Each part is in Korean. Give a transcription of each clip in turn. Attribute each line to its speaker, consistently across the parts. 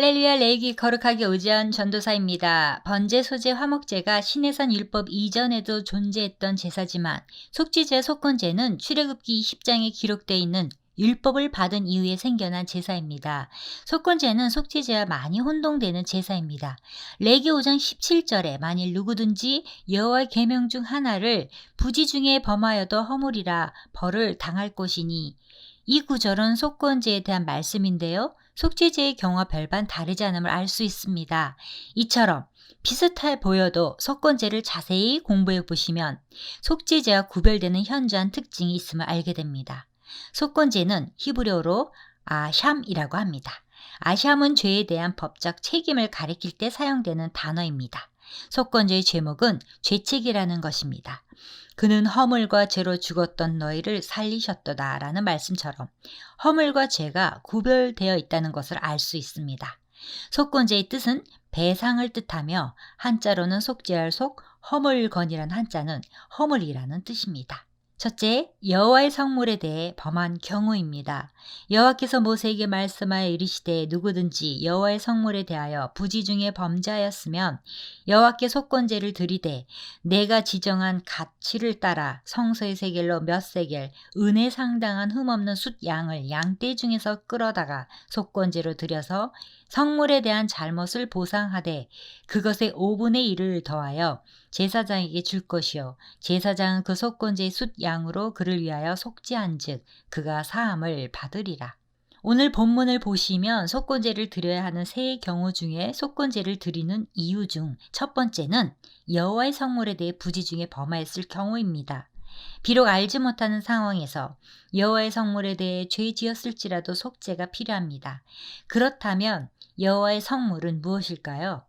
Speaker 1: 할렐루야 레이기 거룩하게 의지한 전도사입니다. 번제 소제 화목제가 신해산 율법 이전에도 존재했던 제사지만 속죄제 속건제는 출애굽기 20장에 기록되어 있는 율법을 받은 이후에 생겨난 제사입니다. 속건제는 속죄제와 많이 혼동되는 제사입니다. 레기 5장 17절에 만일 누구든지 여호와의 계명 중 하나를 부지 중에 범하여도 허물이라 벌을 당할 것이니 이 구절은 속건제에 대한 말씀인데요. 속죄제의 경우와 별반 다르지 않음을 알 수 있습니다. 이처럼 비슷해 보여도 속건제를 자세히 공부해 보시면 속죄제와 구별되는 현저한 특징이 있음을 알게 됩니다. 속건제는 히브리어로 아샴이라고 합니다. 아샴은 죄에 대한 법적 책임을 가리킬 때 사용되는 단어입니다. 속건제의 제목은 죄책이라는 것입니다. 그는 허물과 죄로 죽었던 너희를 살리셨도다 라는 말씀처럼 허물과 죄가 구별되어 있다는 것을 알 수 있습니다. 속건제의 뜻은 배상을 뜻하며 한자로는 속죄할 속 허물건이란 한자는 허물이라는 뜻입니다. 첫째, 여호와의 성물에 대해 범한 경우입니다. 여호와께서 모세에게 말씀하여 이르시되 누구든지 여호와의 성물에 대하여 부지 중에 범죄하였으면 여호와께 속건제를 드리되 내가 지정한 가치를 따라 성서의 세겔로 몇 세겔 은혜 상당한 흠없는 숫 양을 양떼 중에서 끌어다가 속건제로 드려서 성물에 대한 잘못을 보상하되 그것의 5분의 1을 더하여 제사장에게 줄 것이요 제사장은 그 속건제의 숫 양으로 그를 위하여 속죄한즉 그가 사함을 받으리라. 오늘 본문을 보시면 속건제를 드려야 하는 세 경우 중에 속건제를 드리는 이유 중 첫 번째는 여호와의 성물에 대해 부지 중에 범하였을 경우입니다. 비록 알지 못하는 상황에서 여호와의 성물에 대해 죄 지었을지라도 속죄가 필요합니다. 그렇다면 여호와의 성물은 무엇일까요?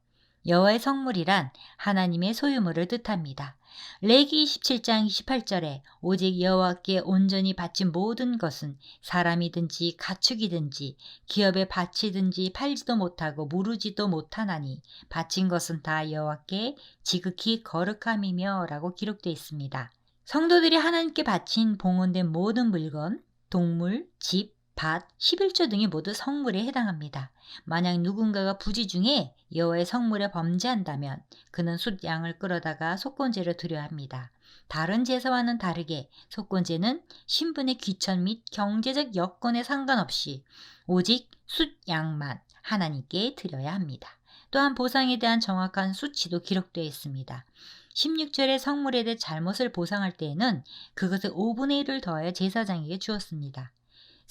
Speaker 1: 여호와의 성물이란 하나님의 소유물을 뜻합니다. 레기 27장 28절에 오직 여호와께 온전히 바친 모든 것은 사람이든지 가축이든지 기업에 바치든지 팔지도 못하고 무르지도 못하나니 바친 것은 다 여호와께 지극히 거룩함이며라고 기록되어 있습니다. 성도들이 하나님께 바친 봉헌된 모든 물건, 동물, 집, 밭, 11조 등이 모두 성물에 해당합니다. 만약 누군가가 부지 중에 여호와의 성물에 범죄한다면 그는 숫 양을 끌어다가 속건제를 드려야 합니다. 다른 제사와는 다르게 속건제는 신분의 귀천 및 경제적 여건에 상관없이 오직 숫 양만 하나님께 드려야 합니다. 또한 보상에 대한 정확한 수치도 기록되어 있습니다. 16절의 성물에 대해 잘못을 보상할 때에는 그것의 5분의 1을 더하여 제사장에게 주었습니다.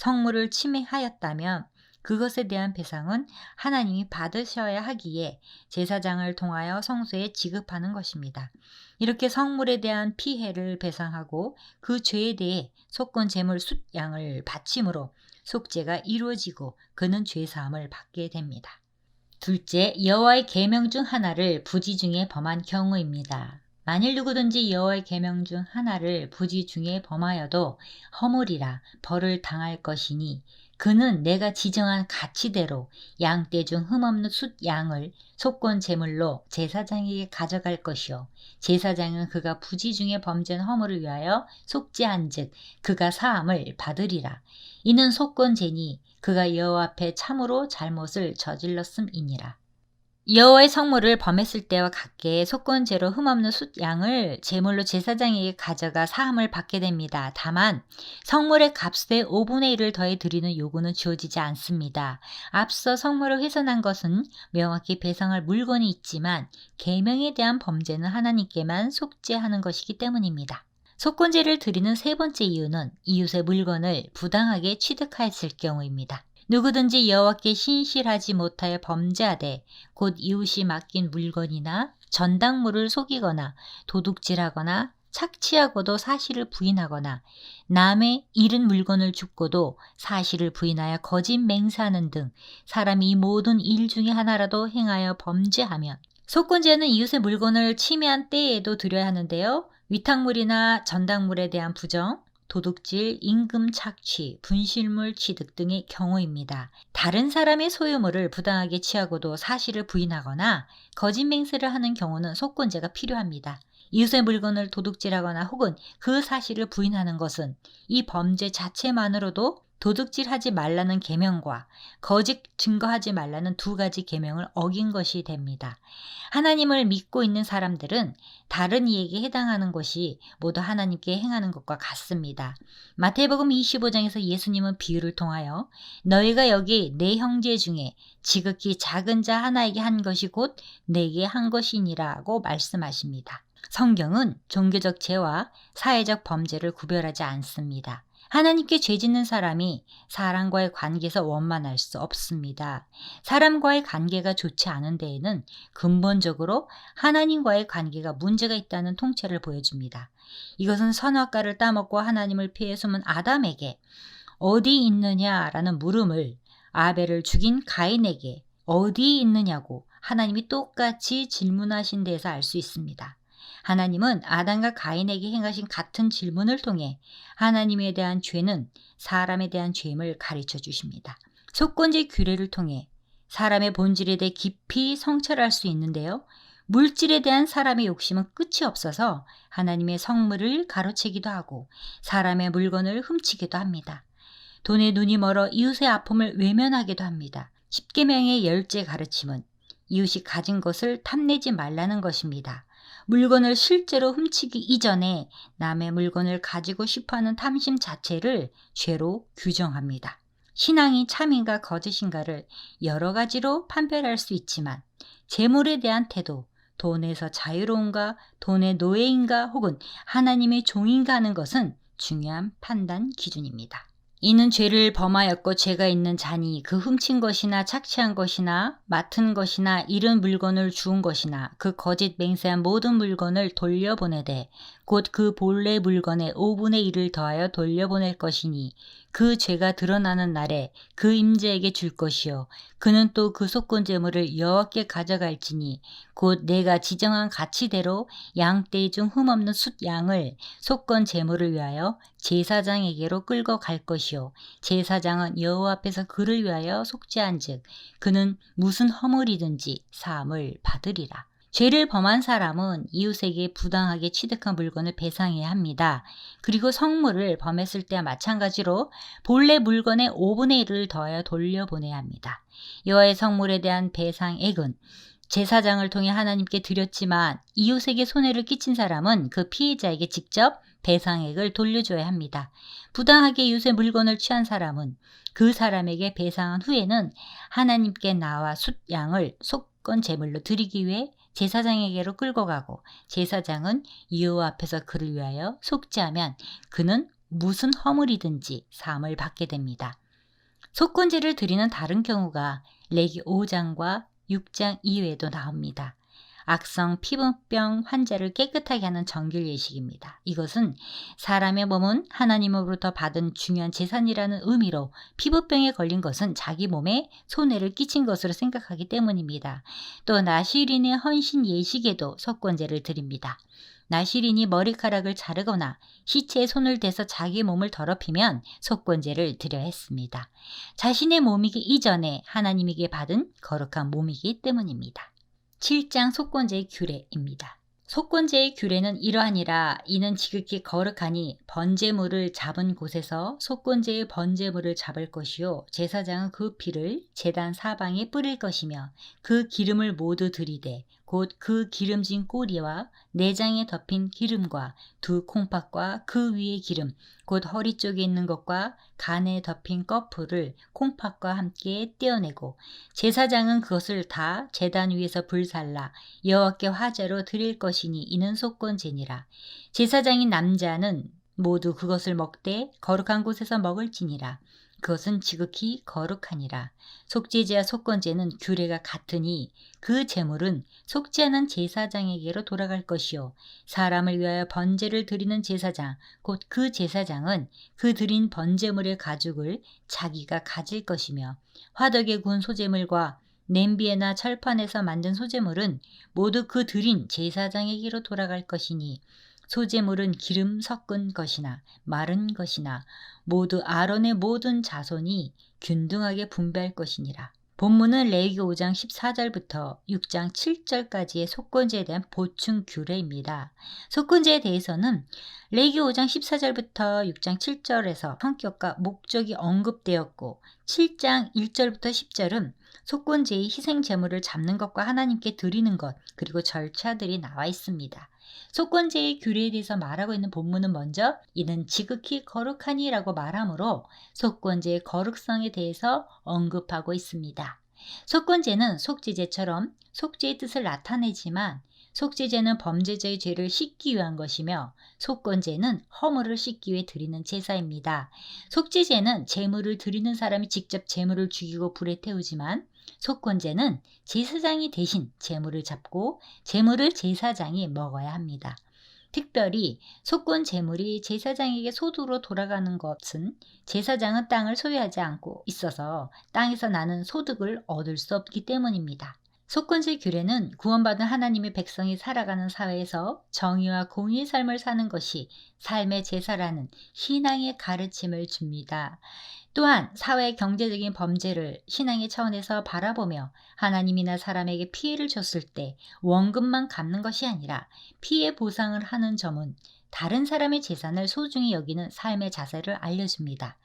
Speaker 1: 성물을 침해하였다면 그것에 대한 배상은 하나님이 받으셔야 하기에 제사장을 통하여 성소에 지급하는 것입니다. 이렇게 성물에 대한 피해를 배상하고 그 죄에 대해 속건 제물 숫양을 바침으로 속죄가 이루어지고 그는 죄 사함을 받게 됩니다. 둘째, 여호와의 계명 중 하나를 부지 중에 범한 경우입니다. 만일 누구든지 여호와의 계명 중 하나를 부지 중에 범하여도 허물이라 벌을 당할 것이니 그는 내가 지정한 가치대로 양 떼 중 흠없는 숫 양을 속건 제물로 제사장에게 가져갈 것이요. 제사장은 그가 부지 중에 범죄한 허물을 위하여 속죄한즉 그가 사함을 받으리라. 이는 속건제니 그가 여호와 앞에 참으로 잘못을 저질렀음이니라 여호와의 성물을 범했을 때와 같게 속건제로 흠없는 숫 양을 제물로 제사장에게 가져가 사함을 받게 됩니다. 다만 성물의 값의 5분의 1을 더해 드리는 요구는 주어지지 않습니다. 앞서 성물을 훼손한 것은 명확히 배상할 물건이 있지만 계명에 대한 범죄는 하나님께만 속죄하는 것이기 때문입니다. 속건제를 드리는 세 번째 이유는 이웃의 물건을 부당하게 취득하였을 경우입니다. 누구든지 여호와께 신실하지 못하여 범죄하되 곧 이웃이 맡긴 물건이나 전당물을 속이거나 도둑질하거나 착취하고도 사실을 부인하거나 남의 잃은 물건을 줍고도 사실을 부인하여 거짓 맹세하는 등 사람이 이 모든 일 중에 하나라도 행하여 범죄하면 속건제는 이웃의 물건을 침해한 때에도 드려야 하는데요. 위탁물이나 전당물에 대한 부정, 도둑질, 임금 착취, 분실물 취득 등의 경우입니다. 다른 사람의 소유물을 부당하게 취하고도 사실을 부인하거나 거짓 맹세를 하는 경우는 속건제가 필요합니다. 이웃의 물건을 도둑질하거나 혹은 그 사실을 부인하는 것은 이 범죄 자체만으로도 도둑질하지 말라는 계명과 거짓 증거하지 말라는 두 가지 계명을 어긴 것이 됩니다. 하나님을 믿고 있는 사람들은 다른 이에게 해당하는 것이 모두 하나님께 행하는 것과 같습니다. 마태복음 25장에서 예수님은 비유를 통하여 너희가 여기 내 형제 중에 지극히 작은 자 하나에게 한 것이 곧 내게 한 것이니라고 말씀하십니다. 성경은 종교적 죄와 사회적 범죄를 구별하지 않습니다. 하나님께 죄 짓는 사람이 사람과의 관계에서 원만할 수 없습니다. 사람과의 관계가 좋지 않은 데에는 근본적으로 하나님과의 관계가 문제가 있다는 통째를 보여줍니다. 이것은 선악과를 따먹고 하나님을 피해 숨은 아담에게 어디 있느냐라는 물음을 아벨을 죽인 가인에게 어디 있느냐고 하나님이 똑같이 질문하신 데서 알 수 있습니다. 하나님은 아담과 가인에게 행하신 같은 질문을 통해 하나님에 대한 죄는 사람에 대한 죄임을 가르쳐 주십니다. 속건제 규례를 통해 사람의 본질에 대해 깊이 성찰할 수 있는데요. 물질에 대한 사람의 욕심은 끝이 없어서 하나님의 성물을 가로채기도 하고 사람의 물건을 훔치기도 합니다. 돈에 눈이 멀어 이웃의 아픔을 외면하기도 합니다. 십계명의 열째 가르침은 이웃이 가진 것을 탐내지 말라는 것입니다. 물건을 실제로 훔치기 이전에 남의 물건을 가지고 싶어하는 탐심 자체를 죄로 규정합니다. 신앙이 참인가 거짓인가를 여러 가지로 판별할 수 있지만 재물에 대한 태도, 돈에서 자유로운가, 돈의 노예인가 혹은 하나님의 종인가 하는 것은 중요한 판단 기준입니다. 이는 죄를 범하였고 죄가 있는 자니 그 훔친 것이나 착취한 것이나 맡은 것이나 잃은 물건을 주운 것이나 그 거짓 맹세한 모든 물건을 돌려보내되 곧 그 본래 물건의 5분의 1을 더하여 돌려보낼 것이니 그 죄가 드러나는 날에 그 임자에게 줄 것이요 그는 또 그 속건 제물을 여호와께 가져갈지니 곧 내가 지정한 가치대로 양떼 중 흠없는 숫 양을 속건 제물을 위하여 제사장에게로 끌고 갈 것이요 제사장은 여호와 앞에서 그를 위하여 속죄한즉 그는 무슨 허물이든지 사함을 받으리라. 죄를 범한 사람은 이웃에게 부당하게 취득한 물건을 배상해야 합니다. 그리고 성물을 범했을 때와 마찬가지로 본래 물건의 5분의 1을 더하여 돌려보내야 합니다. 여호와의 성물에 대한 배상액은 제사장을 통해 하나님께 드렸지만 이웃에게 손해를 끼친 사람은 그 피해자에게 직접 배상액을 돌려줘야 합니다. 부당하게 이웃의 물건을 취한 사람은 그 사람에게 배상한 후에는 하나님께 나와 숫양을 속건 제물로 드리기 위해 제사장에게로 끌고 가고 제사장은 여호와 앞에서 그를 위하여 속죄하면 그는 무슨 허물이든지 사함을 받게 됩니다. 속건제를 드리는 다른 경우가 레기 5장과 6장 이외에도 나옵니다. 악성 피부병 환자를 깨끗하게 하는 정결 예식입니다. 이것은 사람의 몸은 하나님으로부터 받은 중요한 재산이라는 의미로 피부병에 걸린 것은 자기 몸에 손해를 끼친 것으로 생각하기 때문입니다. 또 나시린의 헌신 예식에도 석권제를 드립니다. 나시린이 머리카락을 자르거나 시체에 손을 대서 자기 몸을 더럽히면 속건제를 드려 했습니다. 자신의 몸이기 이전에 하나님에게 받은 거룩한 몸이기 때문입니다. 7장 속건제의 규례입니다. 속건제의 규례는 이러하니라 이는 지극히 거룩하니 번제물을 잡은 곳에서 속건제의 번제물을 잡을 것이요 제사장은 그 피를 제단 사방에 뿌릴 것이며 그 기름을 모두 들이되 곧 그 기름진 꼬리와 내장에 덮인 기름과 두 콩팥과 그 위의 기름 곧 허리 쪽에 있는 것과 간에 덮인 꺼풀을 콩팥과 함께 떼어내고 제사장은 그것을 다 제단 위에서 불살라 여호와께 화제로 드릴 것이니 이는 속건제니라. 제사장인 남자는 모두 그것을 먹되 거룩한 곳에서 먹을지니라 그것은 지극히 거룩하니라. 속죄제와 속건제는 규례가 같으니 그 제물은 속죄하는 제사장에게로 돌아갈 것이요 사람을 위하여 번제를 드리는 제사장 곧 그 제사장은 그 드린 번제물의 가죽을 자기가 가질 것이며 화덕에 구운 소제물과 냄비에나 철판에서 만든 소제물은 모두 그 드린 제사장에게로 돌아갈 것이니 소재물은 기름 섞은 것이나 마른 것이나 모두 아론의 모든 자손이 균등하게 분배할 것이니라. 본문은 레위기 5장 14절부터 6장 7절까지의 속건제에 대한 보충 규례입니다. 속건제에 대해서는 레위기 5장 14절부터 6장 7절에서 성격과 목적이 언급되었고 7장 1절부터 10절은 속건제의 희생 제물을 잡는 것과 하나님께 드리는 것 그리고 절차들이 나와 있습니다. 속건제의 규례에 대해서 말하고 있는 본문은 먼저 이는 지극히 거룩하니라고 말하므로 속건제의 거룩성에 대해서 언급하고 있습니다. 속건제는 속죄제처럼 속죄의 뜻을 나타내지만 속죄제는 범죄자의 죄를 씻기 위한 것이며 속건제는 허물을 씻기 위해 드리는 제사입니다. 속죄제는 제물을 드리는 사람이 직접 제물을 죽이고 불에 태우지만 속건제는 제사장이 대신 제물을 잡고 제물을 제사장이 먹어야 합니다. 특별히 속건 제물이 제사장에게 소득으로 돌아가는 것은 제사장은 땅을 소유하지 않고 있어서 땅에서 나는 소득을 얻을 수 없기 때문입니다. 속건제 규례는 구원받은 하나님의 백성이 살아가는 사회에서 정의와 공의의 삶을 사는 것이 삶의 제사라는 신앙의 가르침을 줍니다. 또한 사회 경제적인 범죄를 신앙의 차원에서 바라보며 하나님이나 사람에게 피해를 줬을 때 원금만 갚는 것이 아니라 피해 보상을 하는 점은 다른 사람의 재산을 소중히 여기는 삶의 자세를 알려줍니다.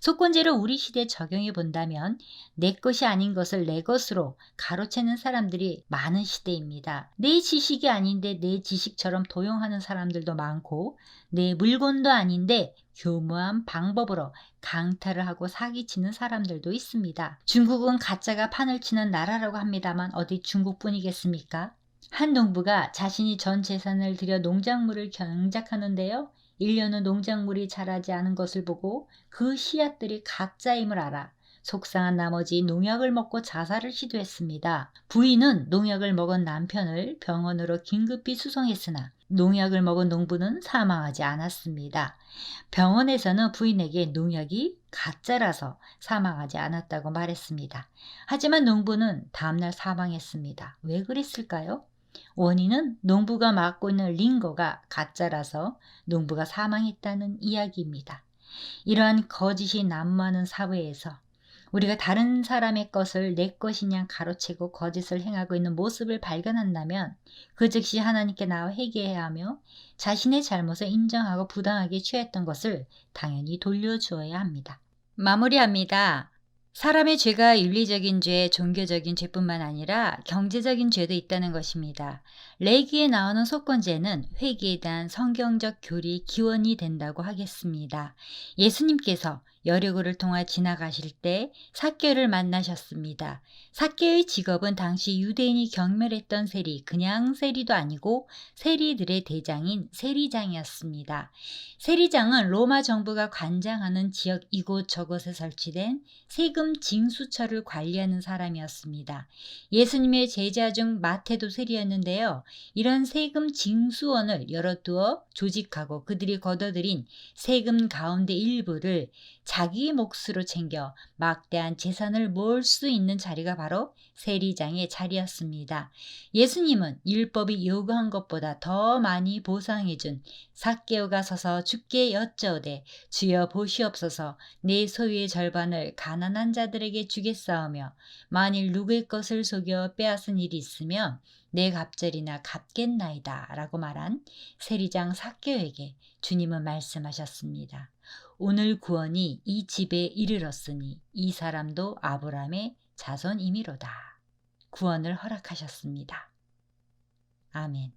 Speaker 1: 속건제를 우리 시대에 적용해 본다면 내 것이 아닌 것을 내 것으로 가로채는 사람들이 많은 시대입니다. 내 지식이 아닌데 내 지식처럼 도용하는 사람들도 많고 내 물건도 아닌데 교묘한 방법으로 강탈을 하고 사기치는 사람들도 있습니다. 중국은 가짜가 판을 치는 나라라고 합니다만 어디 중국뿐이겠습니까? 한 농부가 자신이 전 재산을 들여 농작물을 경작하는데요. 1년은 농작물이 자라지 않은 것을 보고 그 씨앗들이 가짜임을 알아 속상한 나머지 농약을 먹고 자살을 시도했습니다. 부인은 농약을 먹은 남편을 병원으로 긴급히 수송했으나 농약을 먹은 농부는 사망하지 않았습니다. 병원에서는 부인에게 농약이 가짜라서 사망하지 않았다고 말했습니다. 하지만 농부는 다음날 사망했습니다. 왜 그랬을까요? 원인은 농부가 맡고 있는 링거가 가짜라서 농부가 사망했다는 이야기입니다. 이러한 거짓이 난무하는 사회에서 우리가 다른 사람의 것을 내 것이냐 가로채고 거짓을 행하고 있는 모습을 발견한다면 그 즉시 하나님께 나와 회개해야 하며 자신의 잘못을 인정하고 부당하게 취했던 것을 당연히 돌려주어야 합니다. 마무리합니다. 사람의 죄가 윤리적인 죄, 종교적인 죄뿐만 아니라 경제적인 죄도 있다는 것입니다. 레기에 나오는 속건죄는 회개에 대한 성경적 교리 기원이 된다고 하겠습니다. 예수님께서 여리고를 통해 지나가실 때 사케를 만나셨습니다. 사케의 직업은 당시 유대인이 경멸했던 세리, 그냥 세리도 아니고 세리들의 대장인 세리장이었습니다. 세리장은 로마 정부가 관장하는 지역 이곳저곳에 설치된 세금 징수처를 관리하는 사람이었습니다. 예수님의 제자 중 마태도 세리였는데요. 이런 세금 징수원을 열어두어 조직하고 그들이 걷어들인 세금 가운데 일부를 자기 몫으로 챙겨 막대한 재산을 모을 수 있는 자리가 바로 세리장의 자리였습니다. 예수님은 율법이 요구한 것보다 더 많이 보상해준 삭개오가 서서 주께 여쭤오되 주여 보시옵소서 내 소유의 절반을 가난한 자들에게 주겠사오며 만일 누구의 것을 속여 빼앗은 일이 있으면 내 갑절이나 갚겠나이다 라고 말한 세리장 삭개오에게 주님은 말씀하셨습니다. 오늘 구원이 이 집에 이르렀으니 이 사람도 아브라함의 자손이미로다. 구원을 허락하셨습니다. 아멘.